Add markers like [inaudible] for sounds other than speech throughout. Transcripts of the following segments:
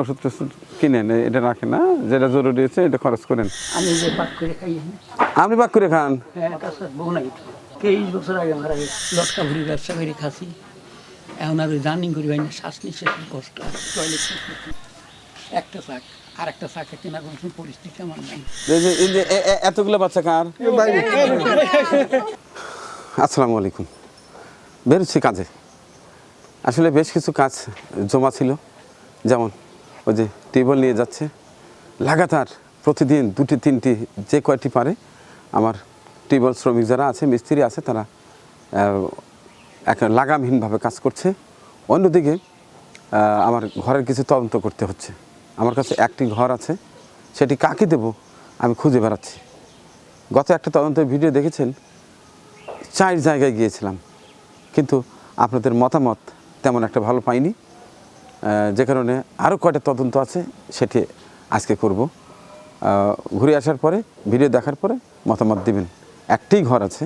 ওষুধ টষুধ কিনেন এটা রাখেন না যেটা জরুরি আছে এটা খরচ করেন। আমি যে পাক করে খাই। আপনি পাক করে খান? হ্যাঁ বউ নাই। তেইশ বছর আগে মারা গেছে লটকা ভুড়ি ব্যবসা করে খাসি। এখন আর ওই জার্নিং করি না শ্বাস নিঃশ্বাসের কষ্ট। টয়লেট একটা শাক আর একটা কোনো পরিস্থিতি আমার নাই। এতগুলো বাচ্চা কার? আসসালামু আলাইকুম। বেরোচ্ছি কাজে। আসলে বেশ কিছু কাজ জমা ছিল যেমন? ওই যে টেবল নিয়ে যাচ্ছে। লাগাতার প্রতিদিন দুটি, তিনটি, যে কয়টি পারে, আমার টেবল শ্রমিক যারা আছে, মিস্ত্রি আছে, তারা এক লাগামহীনভাবে কাজ করছে। অন্যদিকে আমার ঘরের কিছু তদন্ত করতে হচ্ছে। আমার কাছে একটি ঘর আছে, সেটি কাকে দেব, আমি খুঁজে বেড়াচ্ছি। গত একটা তদন্তের ভিডিও দেখেছেন, চার জায়গায় গিয়েছিলাম। কিন্তু আপনাদের মতামত তেমন একটা ভালো পাইনি। যে কারণে আরও কয়টা তদন্ত আছে সেটি আজকে করব। ঘুরে আসার পরে, ভিডিও দেখার পরে মতামত দিবেন। একটি ঘর আছে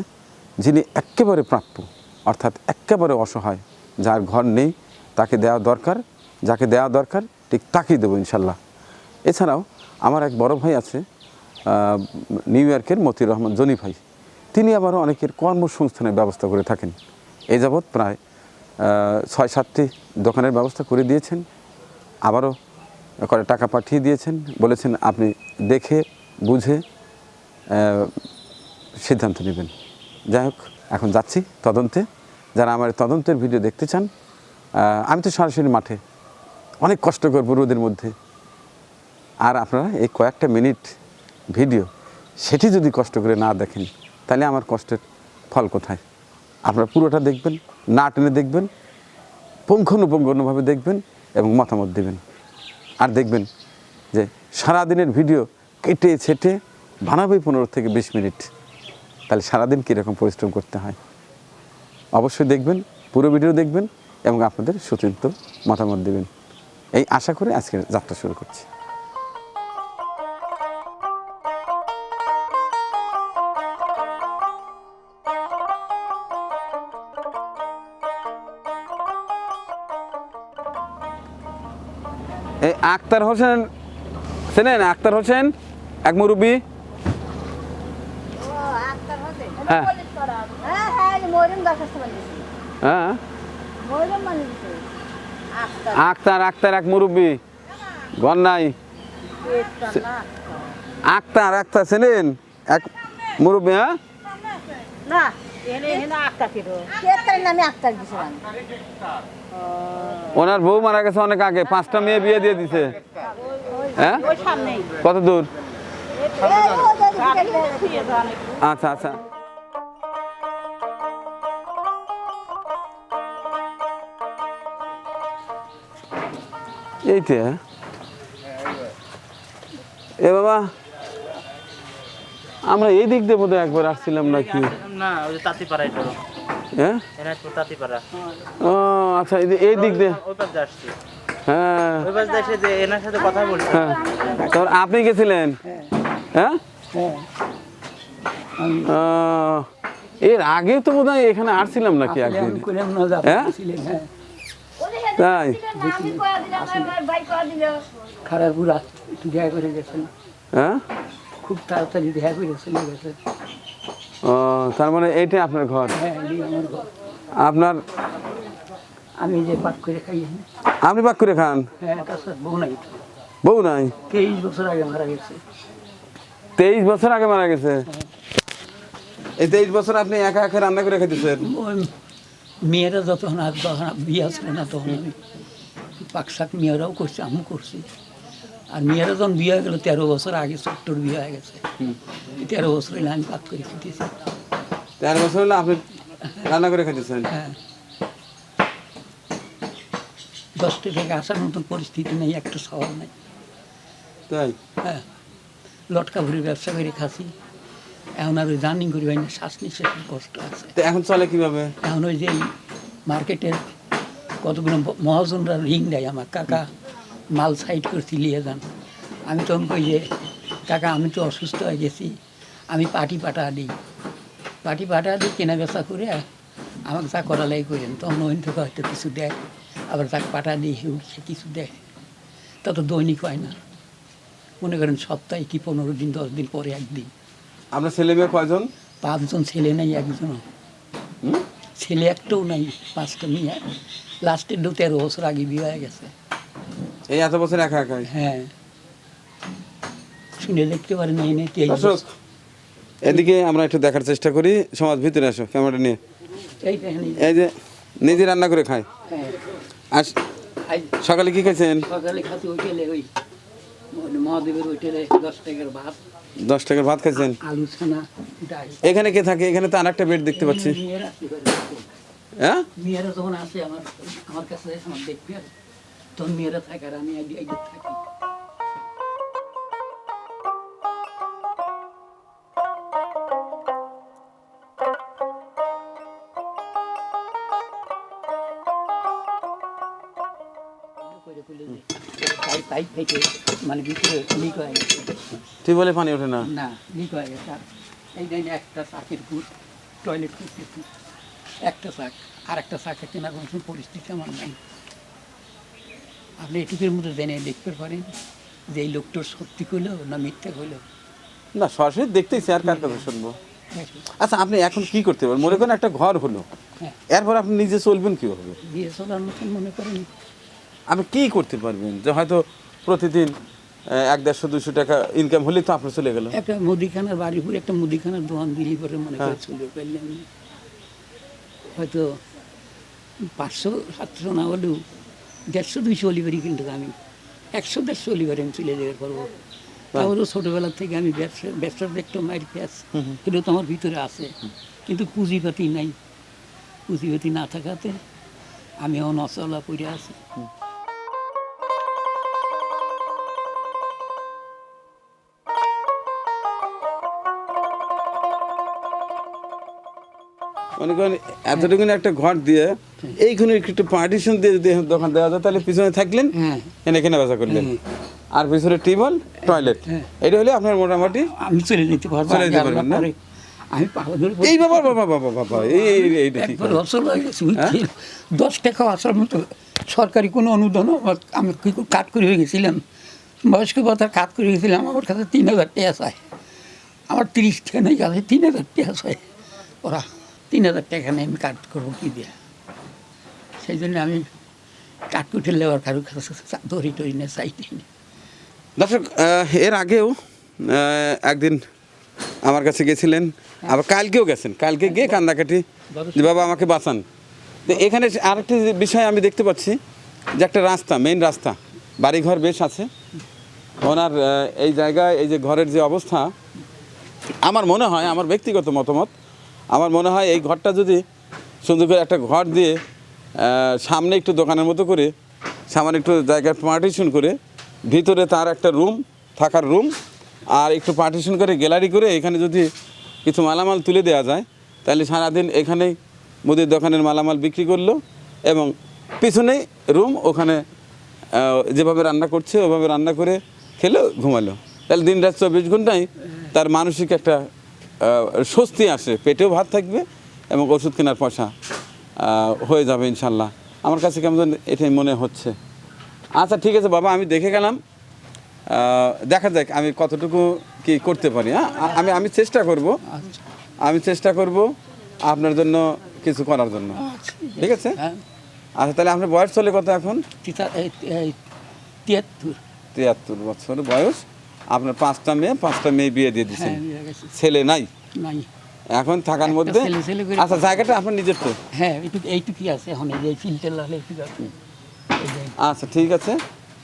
যিনি একেবারে প্রাপ্য, অর্থাৎ একেবারে অসহায়। যার ঘর নেই, তাকে দেওয়া দরকার, যাকে দেওয়া দরকার ঠিক তাকেই দেবো ইনশাল্লাহ। এছাড়াও আমার এক বড় ভাই আছে নিউ ইয়র্কের মতিউর রহমান জনি ভাই। তিনি আবারও অনেকের কর্মসংস্থানের ব্যবস্থা করে থাকেন। এ যাবৎ প্রায় ছয়, সাতটি দোকানের ব্যবস্থা করে দিয়েছেন। আবারও করে টাকা পাঠিয়ে দিয়েছেন। বলেছেন, আপনি দেখে, বুঝে সিদ্ধান্ত নেবেন। যাই হোক, এখন যাচ্ছি তদন্তে। যারা আমার তদন্তের ভিডিও দেখতে চান আমি তো সরাসরি মাঠে। অনেক কষ্ট করব রোদের মধ্যে। আর আপনারা এই কয়েকটা মিনিট ভিডিও, সেটি যদি কষ্ট করে না দেখেন, তাহলে আমার কষ্টের ফল কোথায়? আপনারা পুরোটা দেখবেন, না টেনে দেখবেন, পুঙ্খানুপুঙ্খানুভাবে দেখবেন এবং মতামত দেবেন। আর দেখবেন যে সারাদিনের ভিডিও কেটে ছেটে বানাবে পনেরো থেকে বিশ মিনিট। তাহলে সারাদিন কীরকম পরিশ্রম করতে হয়? অবশ্যই দেখবেন, পুরো ভিডিও দেখবেন এবং আপনাদের সুচিন্ত মতামত দেবেন। এই আশা করে আজকের যাত্রা শুরু করছি। আক্তার হোসেন চেনেন? আক্তার হোসেন এক মুরব্বী। হ্যাঁ। হ্যাঁ। হ্যাঁ হ্যাঁ আচ্ছা আক্তার আক্তার এক মুরব্বী। ঘর নাই। আক্তার আক্তার চেনেন? এক মুরব্বী হ্যাঁ? না এনে এনে আক্তার নামে আক্তার ওনার বউ মারা গেছে অনেক আগে পাঁচটা মেয়ে বিয়ে দিয়ে দিছে। হ্যাঁ? কত দূর? আচ্ছা আচ্ছা। এইটা এ বাবা আমরা এই দিক দিয়ে বোধহয় একবার আসছিলাম নাকি? না ওই যে তাঁতিপাড়ায় তো। হ্যাঁ? তাঁতিপাড়া। ও আচ্ছা এই এই দিক দিয়ে। হ্যাঁ। ওই পাশ দিয়ে এসে যে এনার সাথে কথা বলছি। হ্যাঁ। তারপর আপনি গেছিলেন? হ্যাঁ? হ্যাঁ এর আগে তো বোধ হয় এখানে আসছিলাম নাকি একদিন? হ্যাঁ? হ্যাঁ? তাই ভাই কয়া দিল খারাপ পুরা একটু দেখা করে গেছেন। হ্যাঁ? খুব তাড়াতাড়ি দেখা করে চলে গেছে ও তার মানে এইটাই আপনার ঘর? হ্যাঁ আমার ঘর। আপনার আমি যে পাক করে খাই আমি। আপনি পাক করে খান? হ্যাঁ বউ নাই। বউ নাই? তেইশ বছর আগে মারা গেছে। তেইশ বছর আগে মারা গেছে? এই তেইশ বছর আপনি একা একা রান্না করে খেতেছেন মেয়েরা যখন আর তখন বিয়ে ছিল না তখন আমি পাক শাক মেয়েরাও করছি আমিও করছি। আর মেয়েরা যখন বিয়ে হয়ে গেল তেরো বছর আগে ছোট্টর বিয়ে হয়ে গেছে। তেরো বছর হলে আমি পাক করে খেতেছি তেরো বছর হলে আপনি রান্না করে খেতেছেন হ্যাঁ। দশটা থেকে আসার মতন পরিস্থিতি নেই একটা সওয়াল নেই। তাই? হ্যাঁ। লটকা ভুড়ি ব্যবসা করে খাসি এখন আর ওই জার্নিং করি হয় না শ্বাস নিঃশ্বাসের কষ্ট আছে। তো এখন চলে কীভাবে? এখন ওই যে মার্কেটের কতগুলো মহাজনরা রিং দেয় আমার কাকা মাল সাইড করছি নিয়ে যান। আমি তখন কই যে কাকা আমি তো অসুস্থ হয়ে গেছি আমি পাটি পাটা দিই। পাটি পাটা দিই কেনা বেচা করে আমাকে যা করালাই করেন। তখন ওইন থেকে হয়তো কিছু দেয়। আবার যাকে পাটা দিই সে কিছু দেয় তা তো দৈনিক হয় না। মনে করেন সপ্তাহে কি পনেরো দিন দশ দিন পরে একদিন। আপনার ছেলে মেয়ে কয়জন? পাঁচজন ছেলে নাই একজন। ছেলে একটাও নাই পাঁচটা মেয়ে। লাস্টের দু তেরো বছর আগে বিয়ে হয়ে গেছে। এই এত বছর একা একাই? হ্যাঁ। শুনে দেখতে পারেন এই বছর। এদিকে আমরা একটু দেখার চেষ্টা করি। সমাজ ভিতরে আসো ক্যামেরাটা নিয়ে। এই যে নিজে রান্না করে খায়। সকালে কি খাইছেন? সকালে খাতে হোটেলে ওই মহাদেবের হোটেলে দশ টাকার ভাত। দশ টাকার ভাত খাইছেন? আলু ছানা এখানে কে থাকে? এখানে তো আর একটা বেড দেখতে পাচ্ছি। হ্যাঁ মেয়েরা যখন আসে আমার আমার কাছে আমার দেখবে। আর তখন মেয়েরা থাকে আর আমি থাকি। করে মানে ভিতরে লিক হয়ে গেছে। টিউবওয়েলে পানি ওঠে না? না লিক হয়ে গেছে। এই দিন একটা চাকের ফুট টয়লেট করতেছি একটা চাক আর একটা চাকে কেনার কোনো পরিস্থিতি আমার নাই। আপনি এটুকুর মধ্যে জেনে দেখতে পারেন যে এই লোকটার সত্যি হলো না মিথ্যা হলো না সরাসরি দেখতেইছি আর কার কথা শুনব? আচ্ছা আপনি এখন কি করতে পারেন? মনে করেন একটা ঘর হলো। হ্যাঁ। এরপর আপনি নিজে চলবেন কীভাবে? বিয়ে চলার মতন মনে করেন। আপনি কি করতে পারবেন যে হয়তো প্রতিদিন এক দেড়শো দুশো টাকা ইনকাম হলে তো আপনার চলে গেল। একটা মুদিখানার বাড়ি পুরে একটা মুদিখানার দোকান দিলি করে মনে করে চলে পারলাম হয়তো পাঁচশো সাতশো না হলেও দেড়শো দুইশো অলিভারি কিন্তু আমি। একশো দেড়শো অলিভারি আমি চলে যেতে পারব তাহলেও ছোটোবেলা থেকে আমি ব্যবসা ব্যবসার একটা মায়ের পেঁয়াজ সেটাও তো আমার ভিতরে আছে। কিন্তু পুঁজিপাতি নাই। পুঁজিপাতি না থাকাতে আমি এখন অচলা পড়ে আছি। মনে করেন এতটুকুন একটা ঘর দিয়ে এইখানে একটু পার্টিশন দিয়ে যদি দোকান দেওয়া যায় তাহলে পিছনে থাকলেন হ্যাঁ। এনে কেনা বেচা করলেন। হ্যাঁ। আর পিছনে টিউবওয়েল টয়লেট হ্যাঁ। এটা হলে আপনার মোটামুটি আমি চলে যেতে পারব চলে যেতে পারবেন না? আমি এই বাবা বাবা বাবা বাবা এই এইটা কি হয়ে? দশ টাকা আসার মতো সরকারি কোনো অনুদান আমি কি করে কাট করে হয়ে গেছিলাম? বয়স্ক ভাতার কাট করে গেছিলাম আমার কাছে তিন হাজার টাকা চায়। আমার তিরিশ টাকা নেই কাছে তিন হাজার টাকা চায়। ওরা তিন হাজার টাকা নেই আমি কাট করব কী দিয়ে? সেই জন্য আমি কুটে লেবার কাছে ধরি টরি না চাইতে দর্শক আহ, এর আগেও একদিন আমার কাছে গেছিলেন আবার কালকেও গেছেন। কালকে গিয়ে কান্দাকাটি যে বাবা আমাকে বাঁচান। তো এখানে আরেকটি বিষয় আমি দেখতে পাচ্ছি যে একটা রাস্তা মেইন রাস্তা বাড়িঘর বেশ আছে। ওনার এই জায়গায় এই যে ঘরের যে অবস্থা আমার মনে হয় আমার ব্যক্তিগত মতামত আমার মনে হয় এই ঘরটা যদি সুন্দর করে একটা ঘর দিয়ে সামনে একটু দোকানের মতো করে সামনে একটু জায়গায় পার্টিশন করে, ভিতরে তার একটা রুম থাকার রুম আর একটু পার্টিশন করে গ্যালারি করে এখানে যদি কিছু মালামাল তুলে দেওয়া যায়, তাহলে সারাদিন এখানেই মুদির দোকানের মালামাল বিক্রি করল এবং পিছনেই রুম ওখানে যেভাবে রান্না করছে, ওভাবে রান্না করে খেলো, ঘুমালো। তাহলে দিন রাত চব্বিশ ঘন্টায় তার মানসিক একটা স্বস্তি আসে পেটেও ভাত থাকবে এবং ওষুধ কেনার পয়সা হয়ে যাবে ইনশাল্লাহ। আমার কাছে কেমন যেন এটাই মনে হচ্ছে। আচ্ছা ঠিক আছে বাবা আমি দেখে গেলাম। দেখা যাক আমি কতটুকু কি করতে পারি হ্যাঁ? আমি আমি চেষ্টা করব। আচ্ছা। আমি চেষ্টা করব আপনার জন্য কিছু করার জন্য। ঠিক আছে। হ্যাঁ। আচ্ছা তাহলে আপনার বয়স চলে কত এখন? তিয়াত্তর। তিয়াত্তর বছর বয়স। আপনার পাঁচটা মেয়ে পাঁচটা মেয়ে বিয়ে দিয়ে দিচ্ছেন হ্যাঁ। ছেলে নাই? নাই। এখন থাকার মধ্যে? আচ্ছা জায়গাটা আপনার নিজের তো। হ্যাঁ এইটুকু এইটুকুই আছে এখন এই যে ফিল্টার লাগালে এইটুকু আছে। আচ্ছা ঠিক আছে।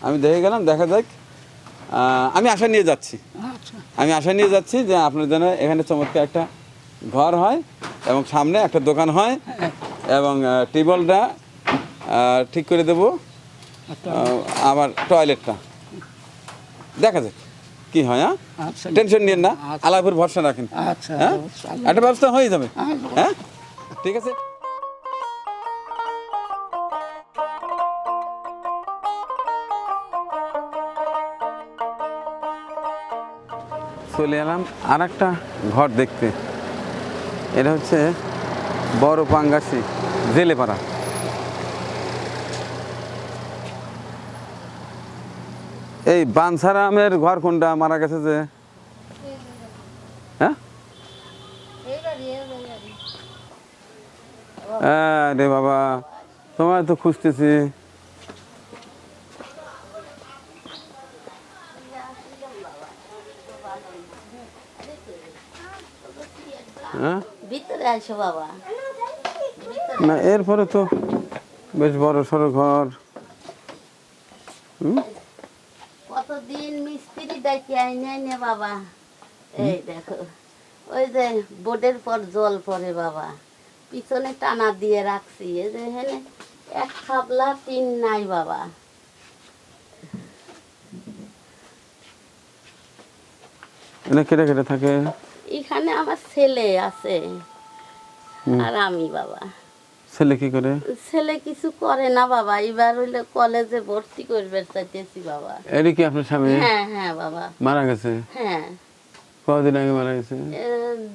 আমি দেখে গেলাম দেখা যাক। আমি আশা নিয়ে যাচ্ছি। আচ্ছা। আমি আশা নিয়ে যাচ্ছি যে আপনার জন্য এখানে চমৎকার একটা ঘর হয় এবং সামনে একটা দোকান হয় এবং টেবলটা ঠিক করে দেবো। আবার টয়লেটটা দেখা যাক। কি হয় হ্যাঁ? আচ্ছা টেনশন নিন না। আচ্ছা। আলাপুর ভরসা রাখেন। আচ্ছা হ্যাঁ? একটা ব্যবস্থা হয়ে যাবে। আচ্ছা। হ্যাঁ। ঠিক আছে? চলে এলাম আর একটা ঘর দেখতে। এটা হচ্ছে বড় পাঙ্গাসি জেলেপাড়া। এই বানসারা আমের ঘর কোনটা? মারা গেছে যে। হ্যাঁ? রে বাবা তোমার তো খুঁজতেছি। হ্যাঁ? না এরপরে তো বেশ বড় সড়ো ঘর। মিস্ত্রি বাবা। এই দেখো ওই যে বোর্ডের পর জল পড়ে বাবা। পিছনে টানা দিয়ে রাখছি এই যে হেনে এক খাবলা টিন নাই বাবা। কেটে কেটে থাকে? এখানে আমার ছেলে আছে। আর আমি বাবা। ছেলে কি করে? ছেলে কিছু করে না বাবা এবার হইলে কলেজে ভর্তি করবে চাইতেছি বাবা। এটি কি আপনার স্বামী? হ্যাঁ হ্যাঁ বাবা। মারা গেছে? হ্যাঁ। কদিন আগে মারা গেছে?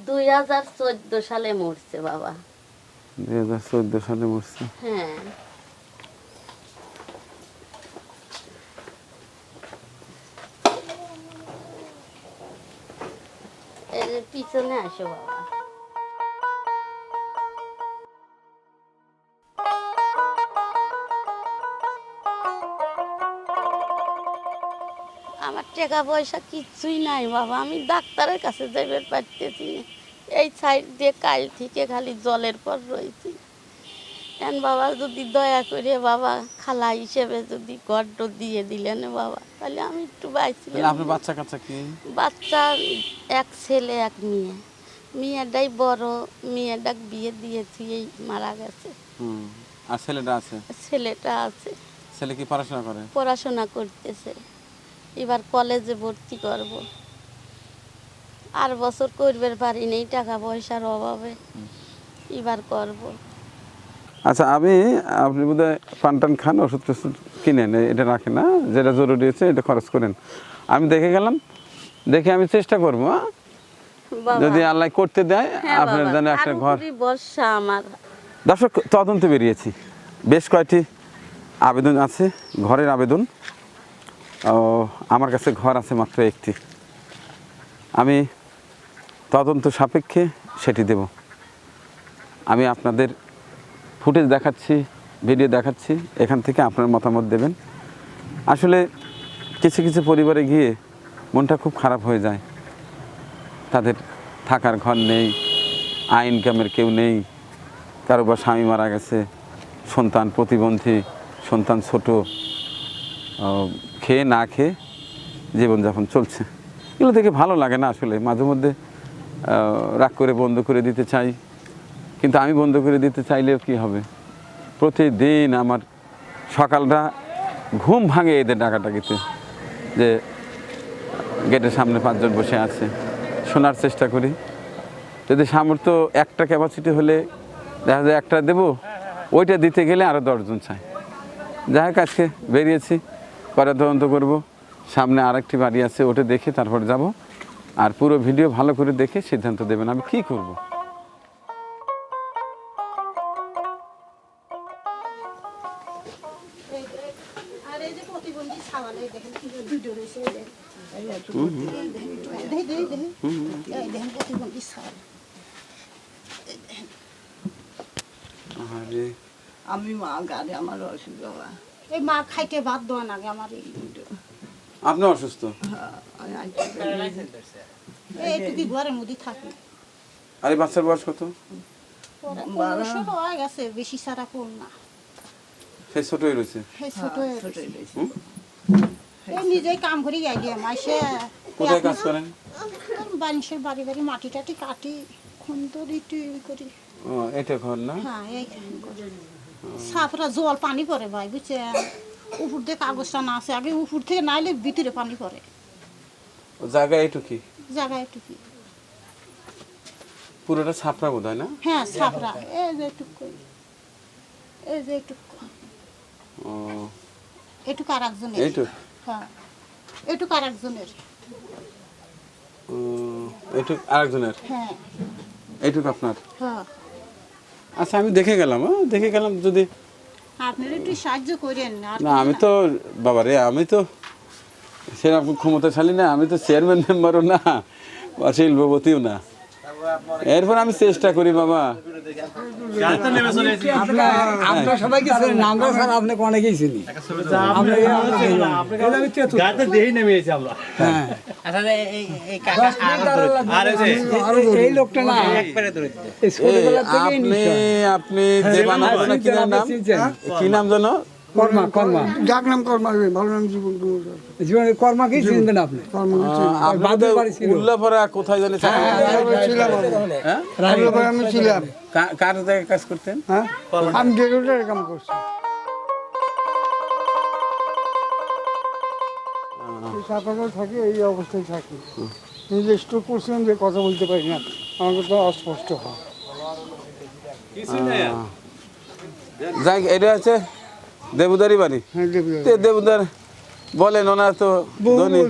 দুই হাজার চোদ্দ সালে মরছে বাবা। দুই হাজার চোদ্দ সালে মরছে? হ্যাঁ। পিছনে আসো বাবা। টাকা পয়সা কিচ্ছুই নাই বাবা। আমি ডাক্তারের কাছে যাইবে পারতেছি না। এই সাইড দিয়ে কাল থেকে খালি জলের পর রয়েছি কেন বাবা যদি দয়া করে বাবা খালা হিসেবে যদি গড্ড দিয়ে দিলেন বাবা তাহলে আমি একটু বাইছি। আপনার বাচ্চা কাচ্চা কি? বাচ্চা এক ছেলে এক মেয়ে। মেয়েটাই বড় মেয়েটাক বিয়ে দিয়েছি এই মারা গেছে। হুম আর ছেলেটা আছে? ছেলেটা আছে। ছেলে কি পড়াশোনা করে? পড়াশোনা করতেছে। এবার কলেজে ভর্তি করব। আর বছর করবার পারি নেই টাকা পয়সার অভাবে। এবার করব। আচ্ছা আমি আপনি বোধহয় পান টান খান ওষুধ টষুধ কিনেন এটা রাখেন না? যেটা জরুরি আছে এটা খরচ করেন। আমি দেখে গেলাম দেখে আমি চেষ্টা করব হ্যাঁ? যদি আল্লাহ করতে দেয় হ্যাঁ আপনার যেন একটা ঘর। বর্ষা আমার। দর্শক তদন্তে বেরিয়েছি। বেশ কয়েকটি আবেদন আছে ঘরের আবেদন? আমার কাছে ঘর আছে মাত্র একটি। আমি তদন্ত সাপেক্ষে সেটি দেব। আমি আপনাদের ফুটেজ দেখাচ্ছি, ভিডিও দেখাচ্ছি, এখান থেকে আপনার মতামত দেবেন। আসলে কিছু কিছু পরিবারে গিয়ে মনটা খুব খারাপ হয়ে যায়। তাদের থাকার ঘর নেই, আয় ইনকামের কেউ নেই, কারও বা স্বামী মারা গেছে, সন্তান প্রতিবন্ধী, সন্তান ছোট খেয়ে না খেয়ে জীবনযাপন চলছে। এগুলো দেখে ভালো লাগে না আসলে। মাঝে মধ্যে রাগ করে বন্ধ করে দিতে চাই। কিন্তু আমি বন্ধ করে দিতে চাইলেও কি হবে? প্রতিদিন আমার সকালটা ঘুম ভাঙে এদের ডাকাটাকিতে যে গেটের সামনে পাঁচজন বসে আছে। শোনার চেষ্টা করি। যদি সামর্থ্য একটা ক্যাপাসিটি হলে দেখা যায় একটা দেবো, ওইটা দিতে গেলে আরও দশজন চাই যাই হোক, আজকে বেরিয়েছি। পরে তদন্ত করব। সামনে আরেকটি বাড়ি আছে ওটা দেখে তারপর যাব। আর পুরো ভিডিও ভালো করে দেখে সিদ্ধান্ত দেবেন আমি কি করব। আমি মা গাড়ি আমার অসুখ বাবা। এই মা খাইতে ভাত দেওয়া নাগে আমার এই আপনি অসুস্থ? আমি আইতে একটু কি ঘরের মধ্যে থাকি। আর বাচ্চার বয়স কত? হয়ে গেছে বেশি সারা কোন না। সে ছোটই রয়েছে। এই ছোট হয়ে নিজেই কাম করি যাই দিয়ে মাসে কোথায় কাজ করেন? বাড়ির বাড়ি বাড়ি মাটি টাটি কাটি খুন্দরি টুই করি। ও এটা ঘর না? হ্যাঁ এই সাপরা জল পানি পড়ে ভাই বুঝছে? উপর দিয়ে কাগজটা না আছে আগে উপর থেকে নাইলে ভিতরে পানি পড়ে জায়গা এইটুকি জায়গায় একটু কি পুরোটা ছাপড়া বোধ না? হ্যাঁ সাপরা এই যে একটু এই যে একটু ও। এটুকু আর একজনের। এইটুক হ্যাঁ। এটুকু আর একজনের। ও, এইটুক আরেকজনের হ্যাঁ। এইটুক আপনার? হ্যাঁ। আচ্ছা আমি দেখে গেলাম হ্যাঁ? দেখে গেলাম যদি আপনারা একটু সাহায্য করেন না আমি তো বাবা রে আমি তো সেরকম ক্ষমতাশালী না আমি তো চেয়ারম্যান মেম্বারও না বা শিল্পপতিও না। এরপর আমি চেষ্টা করি বাবা। সবাইকে চিনি আমরা স্যার আপনাকে অনেকেই চিনি। হ্যাঁ। এই- লোকটা না। আপনি আপনি কি চিনছেন, নাম কি নাম জানো কর্মা কর্মা। ডাক নাম কর্মা ভালো নাম জীবন কুমার কর্মাকেই চিনবেন আপনি? কর্মা আপনাদের বাদের বাড়ি ছিল। উল্লাপাড়া কোথায় জানি চাকরি করতেন? আমি ছিলাম আমি। তারপরে আমি ছিলাম। কার জায়গায় কাজ করতেন? হ্যাঁ? আমি ডেলিভারি কাম করছি। এই থাকি এই অবস্থায় থাকি। স্ট্রোক করছিলাম যে কথা বলতে পারি না। আমাকে তো অস্পষ্ট হয়। যাই এটা আছে দেবুদারি বাড়ি হ্যাঁ তে দেবুদার বলেন ওনার তো ধনী।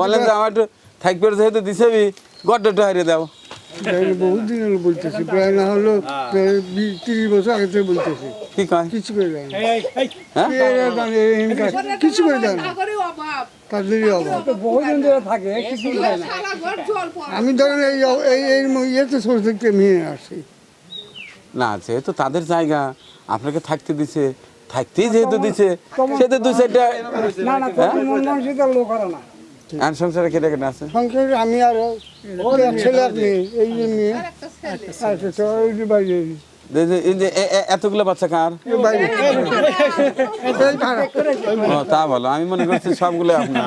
বলেন যে আমার একটু থাকবে যেহেতু দিছেবি গড্ডটা হারিয়ে দাও। বহুত দিন হলো বলতেছি প্রায় না হলো প্রায় তিরিশ বছর আগে থেকে বলতেছি। কি কিছু করে হ্যাঁ? কিছু করে দেয় না। তাদেরই অভাব। বহুদিন ধরে থাকে কিছু হয় না। আমি ধরেন এই এই এই ইয়েতে মেয়ে আসি। না যেহেতু তাদের জায়গা আপনাকে থাকতে দিছে থাকতেই যেহেতু দিছে সেহেতু দুই চারটা মন হারা না। সংসারে কেটে কেটে আছে? সংসারে আমি আর ছেলে এই যে মেয়ে। এতগুলো বাচ্চা কার? তা বলো আমি মনে করছি সবগুলো আপনার।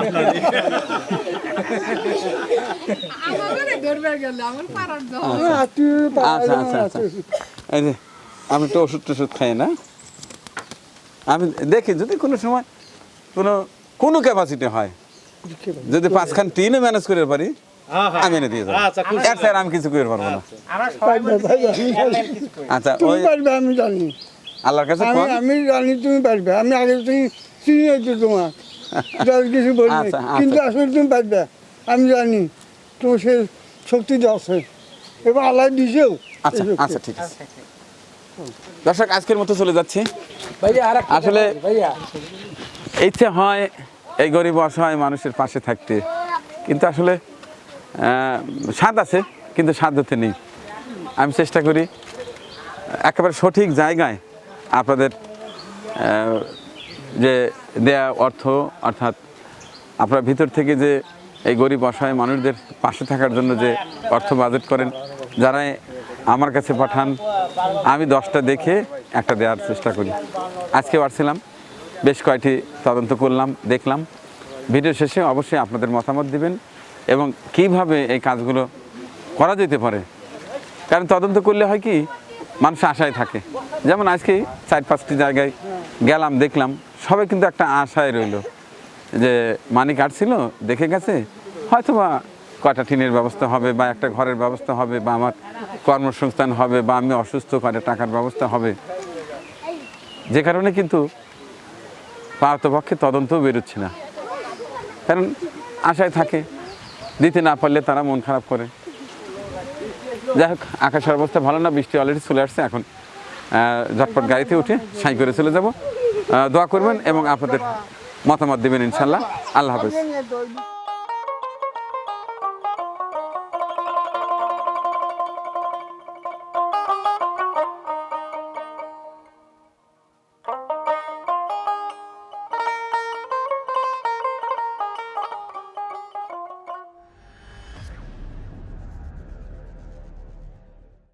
আচ্ছা আচ্ছা আচ্ছা। এই যে আমি তো ওষুধ টষুধ খাই না? আমি দেখি যদি কোনো সময় কোনো কোনো ক্যাপাসিটি হয় যদি পাঁচখান টিনে ম্যানেজ করে পারি আমি এনে দিয়ে যাব আচ্ছা, এর স্যার আমি কিছু করে পারব না। আচ্ছা। তুমি ওই আমি জানি। আল্লাহর কাছে আমি জানি তুমি পারবে। আমি আগে থেকে চিনি হয়তো তোমার। [laughs] যার কিছু বলি আচ্ছা, আচ্ছা। কিন্তু আসলে তুমি পারবে। আমি জানি। তোমার সে শক্তি আছে এবার আল্লাহ দিছেও। আচ্ছা আচ্ছা ঠিক আছে। দর্শক আজকের মতো চলে যাচ্ছি। আসলে ইচ্ছে হয় এই গরিব অসহায় মানুষের পাশে থাকতে। কিন্তু আসলে স্বাদ আছে কিন্তু সাধ্যতে নেই। আমি চেষ্টা করি একেবারে সঠিক জায়গায় আপনাদের যে দেয়া অর্থ অর্থাৎ আপনার ভিতর থেকে যে এই গরিব অসহায় মানুষদের পাশে থাকার জন্য যে অর্থ বাজেট করেন যারা আমার কাছে পাঠান, আমি দশটা দেখে একটা দেওয়ার চেষ্টা করি। আজকে আসছিলাম বেশ কয়েকটি তদন্ত করলাম, দেখলাম। ভিডিও শেষে অবশ্যই আপনাদের মতামত দিবেন এবং কীভাবে এই কাজগুলো করা যেতে পারে। কারণ তদন্ত করলে হয় কি, মানুষ আশায় থাকে। যেমন আজকে চার পাঁচটি জায়গায় গেলাম, দেখলাম, সবাই কিন্তু একটা আশায় রইল যে মানি কাটছিল দেখে গেছে হয়তো বা কয়টা টিনের ব্যবস্থা হবে, বা একটা ঘরের ব্যবস্থা হবে, বা আমার কর্মসংস্থান হবে, বা আমি অসুস্থ, কয়টা টাকার ব্যবস্থা হবে। যে কারণে কিন্তু পার্থপক্ষে তদন্তও বেরোচ্ছে না। কারণ আশায় থাকে, দিতে না পারলে তারা মন খারাপ করে। যাই হোক, আকাশের অবস্থা ভালো না, বৃষ্টি অলরেডি চলে আসছে, এখন ঝটপট গাড়িতে উঠে সাই করে চলে যাব। দোয়া করবেন এবং আপনাদের মতামত দেবেন ইনশাল্লাহ। আল্লাহ হাফেজ।